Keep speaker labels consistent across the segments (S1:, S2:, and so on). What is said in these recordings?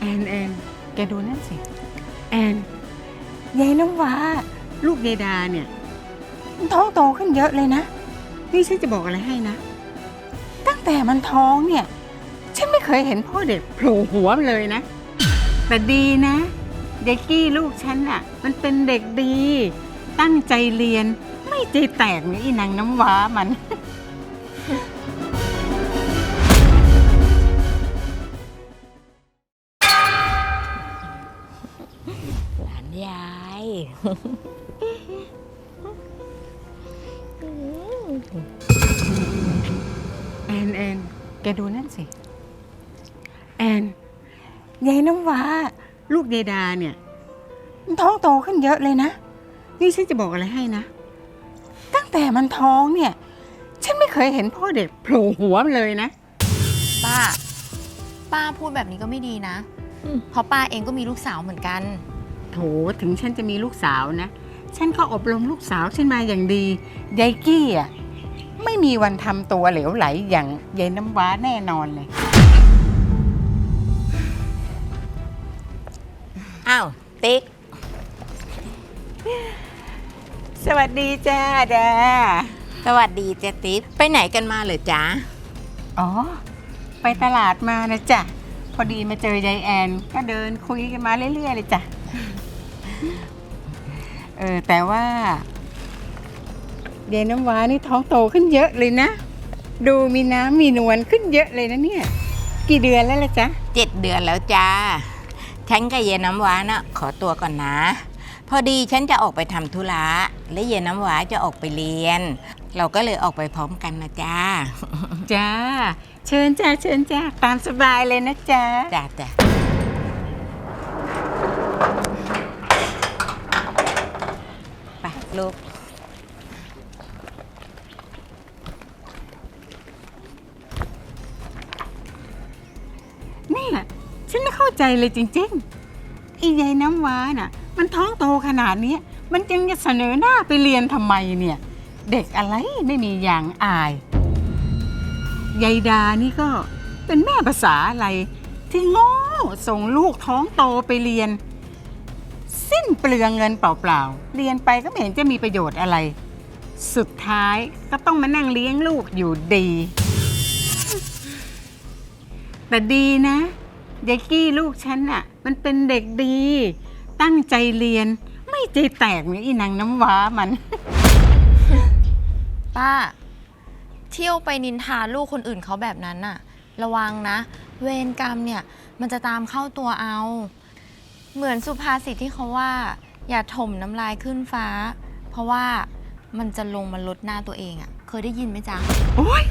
S1: แอนแอนแกดูนั่นสิ แอนยายน้ำว้า ลูกยายดาเนี่ยมันท้องโตขึ้นเยอะเลยนะ นี่ฉันจะบอกอะไรให้นะ ตั้งแต่มันท้องเนี่ย ฉันไม่เคยเห็นพ่อเด็กโผล่หัวมาเลยนะ แต่ดีนะเด็กกี้ลูกฉันน่ะ มันเป็นเด็กดี ตั้งใจเรียน ไม่ใจแตกเหมือนอีนางน้ำว้ามัน
S2: ยาย
S1: แอนแอนแกดูนั่นสิ แอนยายน้ำว้า ลูกยายดาเนี่ย มันท้องโตขึ้นเยอะเลยนะ นี่ฉันจะบอกอะไรให้นะ ตั้งแต่มันท้องเนี่ย ฉันไม่เคยเห็นพ่อเด็กโผล่หัวมาเลยนะ
S3: ป้า ป้าพูดแบบนี้ก็ไม่ดีนะ เพราะป้าเองก็มีลูกสาวเหมือนกัน
S1: โถถึงฉันจะมีลูกสาวนะ ฉันก็อบรมลูกสาวฉันมาอย่างดียายกี้อะไม่มีวันทำตัวเหลวไหลอย่างยายน้ำว้าแน่นอนเลย
S2: อ้าว ติ๊ก
S1: สวัสดีจ้าดา
S2: สวัสดีเจ๊ติ๊กไปไหนกันมาเหรอจ๊ะ
S1: อ๋อ ไปตลาดมานะจ๊ะพอดีมาเจอยายแอน ก็เดินคุยกันมาเรื่อยๆเลยจ้ะ เออแต่ว่ายายน้ำว้านี่ท้องโตขึ้นเยอะเลยนะ ดูมีน้ำมีนวลขึ้นเยอะเลยนะเนี่ย กี่เดือนแล้วล่ะจ๊ะ
S2: เจ็ดเดือนแล้วจ้า ฉันกับเย็นน้ำว้าน่ะขอตัวก่อนนะ พอดีฉันจะออกไปทำธุระและเย็นน้ำว้าจะออกไปเรียน เราก็เลยออกไปพร้อมกันนะจ้า
S1: จ้า เชิญจ้าเชิญจ้าตามสบายเลยนะจ๊ะ
S2: จ้าจ้า ลูก
S1: นี่ยฉันไม่เข้าใจเลยจริงๆไอ้ยายน้ำว้าน่ะ มันท้องโตขนาดนี้ มันยังจะเสนอหน้าไปเรียนทำไมเนี่ย เด็กอะไรไม่มีอย่างอาย ยายดานี่ก็เป็นแม่ภาษาอะไร ที่โง่ส่งลูกท้องโตไปเรียน สิ้นเปลืองเงินเปล่าๆ เรียนไปก็ไม่เห็นจะมีประโยชน์อะไร สุดท้ายก็ต้องมานั่งเลี้ยงลูกอยู่ดี แต่ดีนะยายกี้ลูกฉันน่ะ มันเป็นเด็กดี ตั้งใจเรียน ไม่ใจแตกเหมือนอีนางน้ำว้ามัน
S3: ป้า เที่ยวไปนินทาลูกคนอื่นเขาแบบนั้นน่ะ ระวังนะ เวรกรรมเนี่ย มันจะตามเข้าตัวเอา เหมือนสุภาษิตที่เขาว่า อย่าถมน้ำลายขึ้นฟ้า เพราะว่ามันจะลงมาลดหน้าตัวเองอะ่ะ เคยได้ยินไหมจ๊ะ
S1: โอ๊ย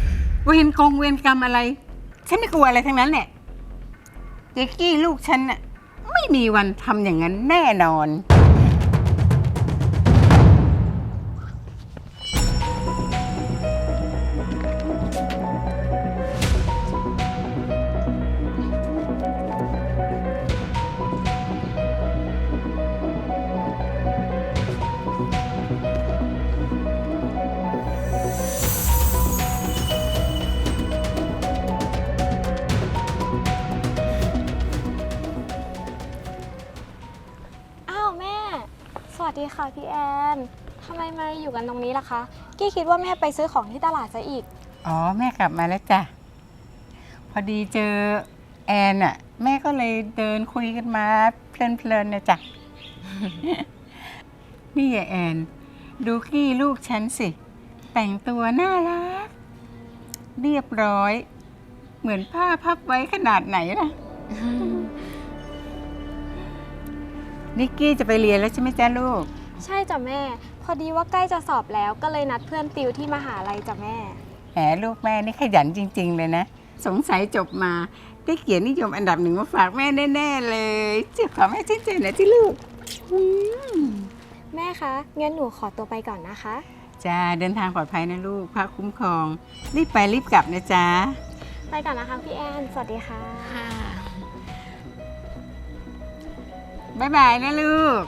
S1: เวรกงเวรกรรมอะไร ฉันไม่กลัวอะไรทั้งนั้นแหละเจ๊กี้ลูกฉันน่ะไม่มีวันทำอย่างนั้นแน่นอน
S4: ค่ะพี่แอนทำไมมาอยู่กันตรงนี้ล่ะคะ กี้คิดว่าแม่ไปซื้อของที่ตลาดซะอีก
S1: อ๋อแม่กลับมาแล้วจ้ะ พอดีเจอแอนอะแม่ก็เลยเดินคุยกันมาเพลินๆนะจ๊ะนี่อย่าแอน ดูกี้ลูกฉันสิ แต่งตัวน่ารัก เรียบร้อย เหมือนผ้าพับไว้ขนาดไหนล่ะ นิกกี้จะไปเรียนแล้วใช่ไหมจ๊ะลูก
S4: ใช่จ้ะแม่ พอดีว่าใกล้จะสอบแล้วก็เลยนัดเพื่อนติวที่มหาลัยจ้ะแม่
S1: แหมลูกแม่นี่ขยันจริง ๆ เลยนะ สงสัยจบมาได้เกียรตินิยมอันดับหนึ่งมาฝากแม่แน่ๆเลยเจ็บขอแม่ชื่นใจหน่อยที่ลูกอืม
S4: แม่คะงั้นหนูขอตัวไปก่อนนะคะ
S1: จ้าเดินทางปลอดภัยนะลูกพระคุ้มครอง รีบไปรีบกลับนะจ๊ะ
S4: ไปก่อนนะคะพี่แอนสวัสดีค่ะ
S3: ค่ะ
S1: บ๊ายบายนะลูก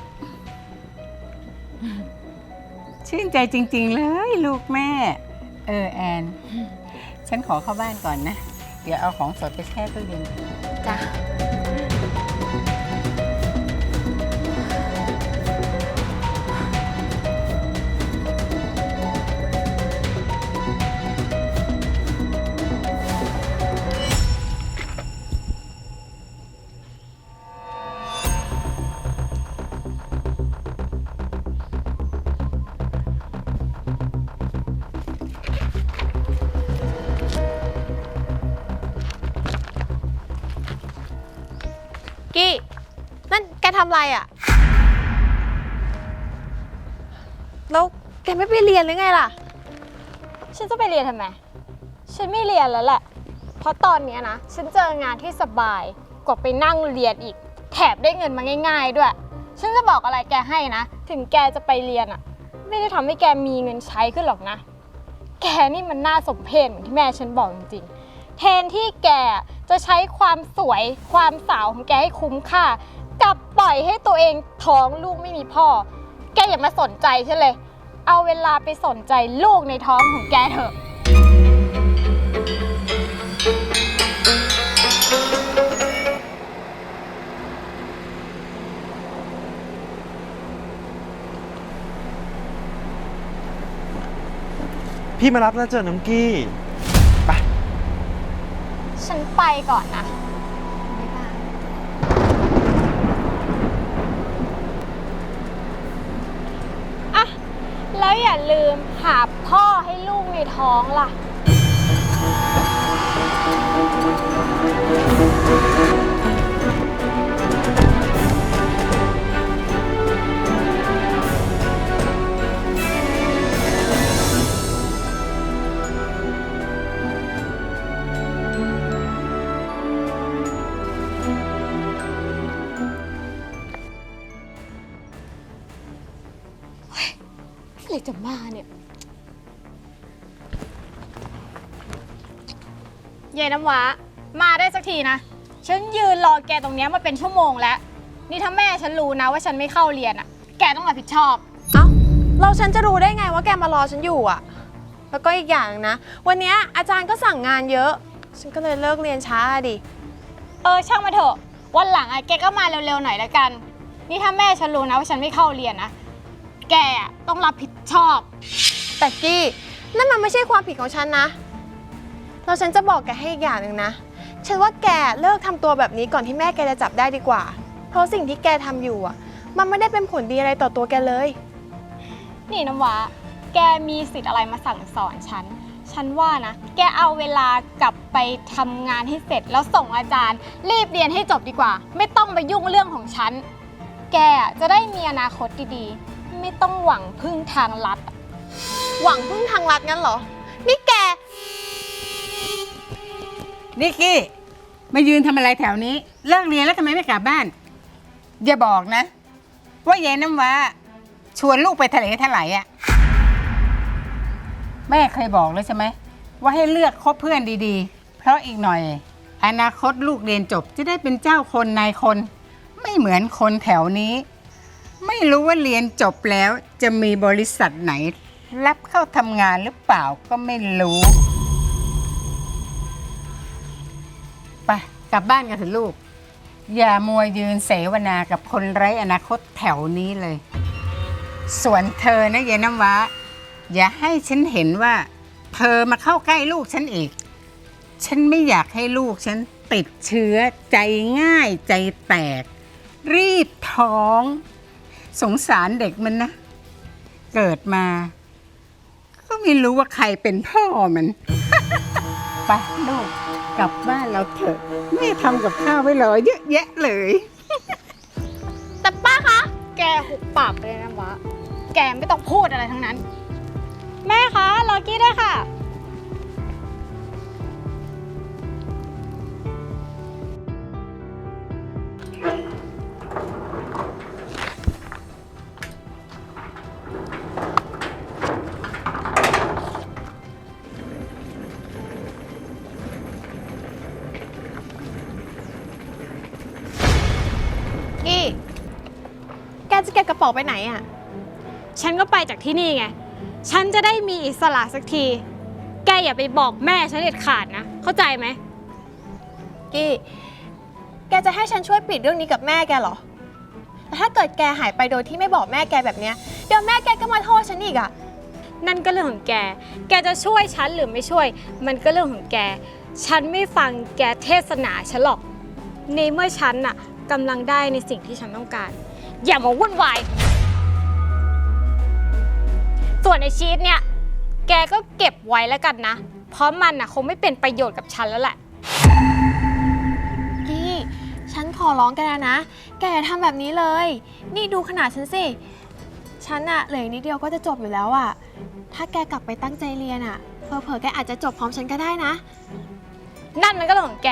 S1: ชื่นใจจริง ๆ เลยลูกแม่ เออแอน ฉันขอเข้าบ้านก่อนนะ เดี๋ยวเอาของสดไปแช่ตู้เย็น
S3: จ้ะ
S4: ทำอะไรอะ่ะ แล้วแกไม่ไปเรียนหรือไงล่ะ
S5: ฉันจะไปเรียนทำไม ฉันไม่เรียนแล้วแหละ เพราะตอนเนี้ยนะ ฉันเจองานที่สบายกว่าไปนั่งเรียนอีก แถบได้เงินมาง่าย ๆ ด้วย ฉันจะบอกอะไรแกให้นะ ถึงแกจะไปเรียนอะไม่ได้ทำให้แกมีเงินใช้ขึ้นหรอกนะ แกนี่มันน่าสมเพชเหมือนที่แม่ฉันบอกจริงๆ แทนที่แกจะใช้ความสวยความสาวของแกให้คุ้มค่า กลับปล่อยให้ตัวเองท้องลูกไม่มีพ่อ แกอย่ามาสนใจฉันเลย เอาเวลาไปสนใจลูกในท้องของแกเถอะ
S6: พี่มารับแล้วเจอน้องกี้
S5: ฉันไปก่อนนะอะ แล้วอย่าลืมหาพ่อให้ลูกในท้องล่ะ รจะมาเนี่ยเย็นน้ำว้า มาได้สักทีนะ ฉันยืนรอแกตรงเนี้ยมาเป็นชั่วโมงแล้ว นี่ถ้าแม่ฉันรู้นะว่าฉันไม่เข้าเรียนอะ แกต้องรับผิดชอบ
S4: เอ้าเราฉันจะรู้ได้ไงว่าแกมารอฉันอยู่อะแล้วก็อีกอย่างนะ วันเนี้ยอาจารย์ก็สั่งงานเยอะ ฉันก็เลยเลิกเรียนช้าอะดิ
S5: เออช่างมาเถอะ วันหลังอะแกก็มาเร็วๆหน่อยแล้วกัน นี่ถ้าแม่ฉันรู้นะว่าฉันไม่เข้าเรียนนะ แกอะต้องรับผิด ชอบ
S4: แต่กี้นั่นมันไม่ใช่ความผิดของฉันนะ เราฉันจะบอกแกให้อีกอย่างหนึ่งนะ ฉันว่าแกเลิกทำตัวแบบนี้ก่อนที่แม่แกจะจับได้ดีกว่า เพราะสิ่งที่แกทำอยู่อะ มันไม่ได้เป็นผลดีอะไรต่อตัวแกเลย
S5: นี่น้ำว้า แกมีสิทธิ์อะไรมาสั่งสอนฉัน ฉันว่านะ แกเอาเวลากลับไปทำงานให้เสร็จแล้วส่งอาจารย์ รีบเรียนให้จบดีกว่า ไม่ต้องไปยุ่งเรื่องของฉัน แกอะจะได้มีอนาคตดีๆ ไม่ต้องหวังพึ่งทางลัด
S4: หวังพึ่งทางลัดงั้นเหรอ นี่แก
S1: นิกกี้ มายืนทำอะไรแถวนี้ เลิกเรียนแล้วทำไมไม่กลับบ้าน อย่าบอกนะ ว่ายายน้ำว้าชวนลูกไปทะเลทลายอะแม่เคยบอกแล้วใช่ไหม ว่าให้เลือกคบเพื่อนดีๆ เพราะอีกหน่อย อนาคตลูกเรียนจบจะได้เป็นเจ้าคนนายคน ไม่เหมือนคนแถวนี้ ไม่รู้ว่าเรียนจบแล้ว จะมีบริษัทไหน รับเข้าทำงานหรือเปล่าก็ไม่รู้ ไปกลับบ้านกันเถอะลูก อย่ามัวยืนเสวนากับคนไร้อนาคตแถวนี้เลย ส่วนเธอนะยายน้ำว้า อย่าให้ฉันเห็นว่า เธอมาเข้าใกล้ลูกฉันอีก ฉันไม่อยากให้ลูกฉันติดเชื้อใจง่ายใจแตก รีบท้อง สงสารเด็กมันนะ เกิดมา ก็ไม่รู้ว่าใครเป็นพ่อมัน ไปลูกกลับบ้านเราเถอะแม่ทำกับข้าวไว้รอเยอะแยะเลย
S5: แต่ป้าคะ แกหุบปากเลยนะวะ แกไม่ต้องพูดอะไรทั้งนั้น แม่คะ รอกี้ด้วยค่ะ
S4: กจะเก็บกระเป๋าไปไหนอะ
S5: ฉันก็ไปจากที่นี่ไง ฉันจะได้มีอิสระสักที แกอย่าไปบอกแม่ฉันเด็ดขาดนะ เข้าใจไหม
S4: กี้ แกจะให้ฉันช่วยปิดเรื่องนี้กับแม่แกเหรอแต่ถ้าเกิดแกหายไปโดยที่ไม่บอกแม่แกแบบเนี้ย เดี๋ยวแม่แกก็มาโทษฉันอีกอะ
S5: นั่นก็เรื่องของแก แกจะช่วยฉันหรือไม่ช่วย มันก็เรื่องของแก ฉันไม่ฟังแกเทศนาฉันหรอก ในเมื่อฉันน่ะกำลังได้ในสิ่งที่ฉันต้องการ อย่ามาวุ่นวาย ส่วนในชีตเนี่ย แกก็เก็บไว้แล้วกันนะ เพราะมันน่ะคงไม่เป็นประโยชน์กับฉันแล้วแหละ
S4: กี้ฉันขอร้องแกแล้วนะ แกอย่าทำแบบนี้เลย นี่ดูขนาดฉันสิ ฉันอะเหลืออีกนิดเดียวก็จะจบอยู่แล้วอะถ้าแกกลับไปตั้งใจเรียนอะเผลอๆแกอาจจะจบพร้อมฉันก็ได้นะ
S5: นั่นมันก็เรื่องของแก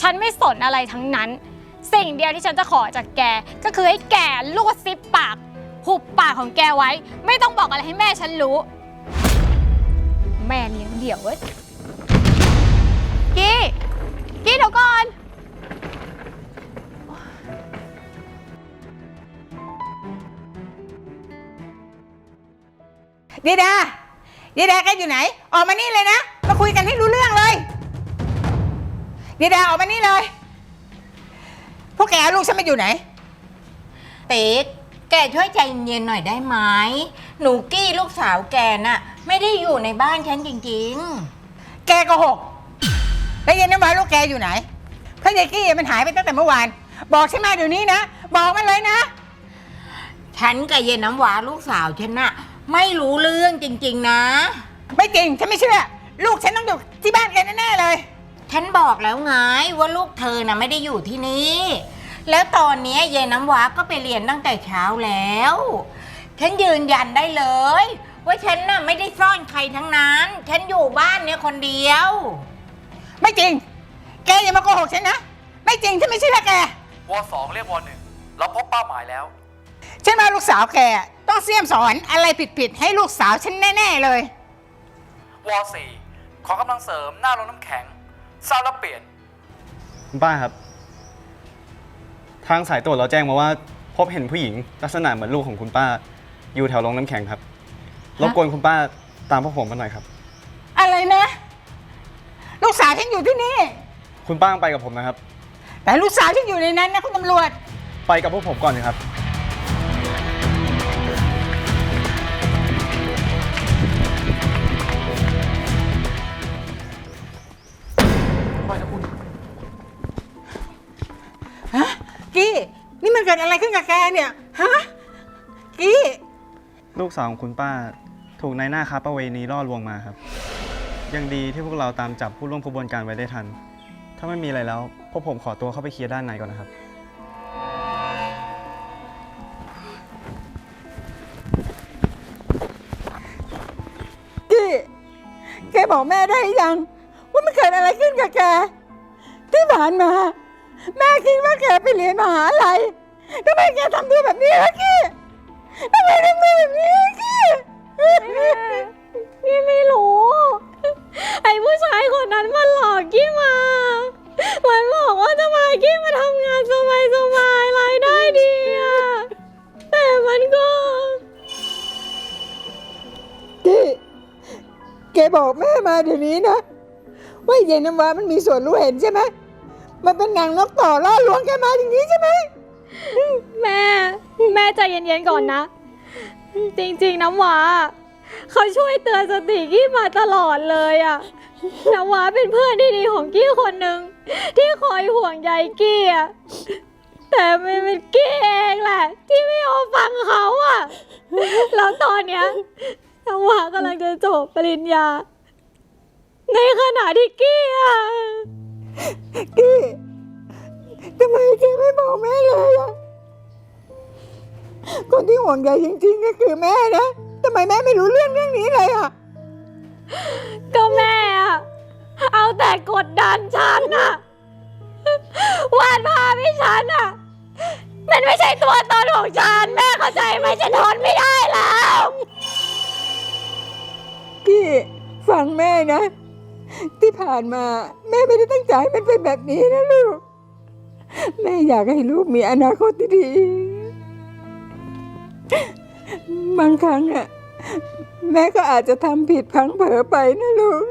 S5: ฉันไม่สนอะไรทั้งนั้น สิ่งเดียวที่ฉันจะขอจากแก ก็คือให้แกลูกซิปปากหุบปากของแกไว้ ไม่ต้องบอกอะไรให้แม่ฉันรู้ แม่เลี้ยงเดี่ยวเว้ย
S4: กี้กี้เดี๋ยวก่อน
S1: เดียดาเดียดาแกอยู่ไหน ออกมานี่เลยนะ มาคุยกันให้รู้เรื่องเลย เดียดาออกมานี่เลย วกแกเอาลูกฉันมาอยู่ไหน
S2: ติ๊กแกช่วยใจเย็นๆหน่อยได้ไหมหนูกี้ลูกสาวแกน่ะ ไม่ได้อยู่ในบ้านฉันจริง
S1: แกโก็หกแล้วยายน้ำว้าลูกแกอยู่ไหนเพราะยายกี้มันหายไปตั้งแต่เมื่อวาน บอกฉันมาเดี๋ยวนี้นะ บอกมันเลยนะ
S2: ๆ ฉันกับเย็นน้ำหวาลูกสาวฉันน่ะ ไม่รู้เรื่องจริง ๆ นะ
S1: ไม่จริง ฉันไม่เชื่อ ลูกฉันต้องอยู่ที่บ้านแกแน่ๆเลย
S2: ฉันบอกแล้วไงว่าลูกเธอน่ะไม่ได้อยู่ที่นี่ แล้วตอนเนี้ยเย็นน้ำว้าก็ไปเรียนตั้งแต่เช้าแล้ว ฉันยืนยันได้เลย ว่าฉันน่ะไม่ได้ซ่อนใครทั้งนั้น ฉันอยู่บ้านเนี่ยคนเดียว
S1: ไม่จริง แกอย่ามาโกหกฉันนะ ไม่จริงฉันไม่เชื่อแก
S7: วสองเรียกวหนึ่งเราพบเป้าหมายแล้ว
S1: ฉันมาลูกสาวแกต้องเสี่ยมสอนอะไรผิดๆให้ลูกสาวฉันแน่ๆเลย
S7: วสี่ขอกำลังเสริมหน้าโรงน้ำแข็งทราบแล้วเปลี่ยน
S6: คุณป้าครับ ทางสายตรวจเราแจ้งมาว่า พบเห็นผู้หญิงลักษณะเหมือนลูกของคุณป้า อยู่แถวโรงน้ำแข็งครับรบกวนคุณป้าตามพวกผมมาหน่อยครับ
S1: อะไรนะ ลูกสาวฉันอยู่ที่นี่
S6: คุณป้าไปกับผมนะครับ
S1: แต่ลูกสาวฉันอยู่ในนั้นนะคุณตำรวจ
S6: ไปกับพวกผมก่อนนะครับ
S1: กี้นี่มันเกิดอะไรขึ้นกับแกเนี่ยฮะกี้
S6: ลูกสาวของคุณป้าถูกนายหน้าค้าประเวณีล่อลวงมาครับ ยังดีที่พวกเราตามจับผู้ร่วมขบวนการไว้ได้ทัน ถ้าไม่มีอะไรแล้วพวกผมขอตัวเข้าไปเคลียร์ด้านในก่อนนะครับ
S1: กี้แกบอกแม่ได้ยัง ว่ามันเกิดอะไรขึ้นกับแก ที่ผ่านมา แม่คิดว่าแกไปเรียนมหาลัยทำไมแกทำตัวแบบนี้ล่ะกี้ทำไมทำตัวแบบนี้ล่ะกี้
S5: พี่ไม่รู้ ไอ้ผู้ชายคนนั้นมันหลอกกี้มา มันบอกว่าจะมากี้มาทำงานสบายสบายๆรายได้ดีอะแต่มันก็
S1: กี้แกบอกแม่มาเดี๋ยวนี้นะว่าเย็นน้ำว้ามันมีส่วนรู้เห็นใช่ไหม มันเป็นหนางนกต่อล่อลวงแกมาอย่างนี้ใช่ไหม
S5: แม่ แม่ใจเย็นๆก่อนนะ จริงๆน้ำหวาเขาช่วยเตือนสติกี้มาตลอดเลยอะน้ำหวาเป็นเพื่อนที่ดีของกี้คนหนึ่งที่คอยห่วงใยกี้อะแต่มันเป็นกี้เองแหละ ที่ไม่ยอมฟังเขาอะแล้วตอนเนี้ยน้ำหวากำลังจะจบปริญญา ในขณะที่กี้อะ
S1: กี้ทำไมแกไม่บอกแม่เลยอะคนที่ห่วงใยจริงๆก็คือแม่นะทำไมแม่ไม่รู้เรื่องเรื่องนี้เลยอะ
S5: ก็แม่อะเอาแต่กดดันฉันอะวาดภาพให้ฉันอะมันไม่ใช่ตัวตนของฉัน แม่เข้าใจไหมฉันทนไม่ได้แล้ว
S1: กี้ฟังแม่นะ ที่ผ่านมาแม่ไม่ได้ตั้งใจให้มันเป็นแบบนี้นะลูก แม่อยากให้ลูกมีอนาคตที่ดี บางครั้งอะแม่ก็อาจจะทำผิดพังเผลอไปนะลูก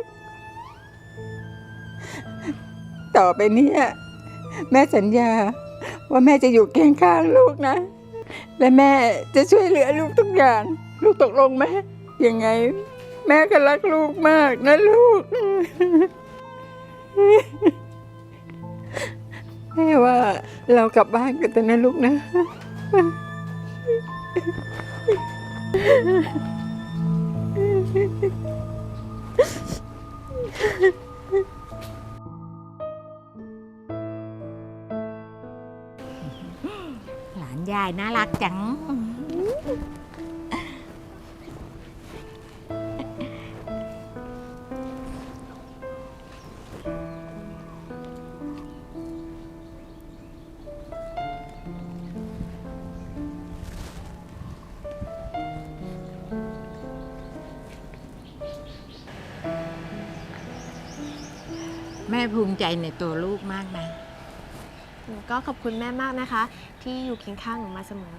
S1: ต่อไปนี้แม่สัญญาว่าแม่จะอยู่เคียงข้างลูกนะ และแม่จะช่วยเหลือลูกทุกอย่าง ลูกตกลงไหมยังไง แม่ก็รักลูกมากนะลูก แม่ว่าเรากลับบ้านกันเถอะนะลูกนะ
S2: ยายน่ารักจัง ม่ภูมิใจในตัวลูกมากนะ
S4: หนูก็ขอบคุณแม่มากนะคะ ที่อยู่เคียงข้างหนูมาเสมอ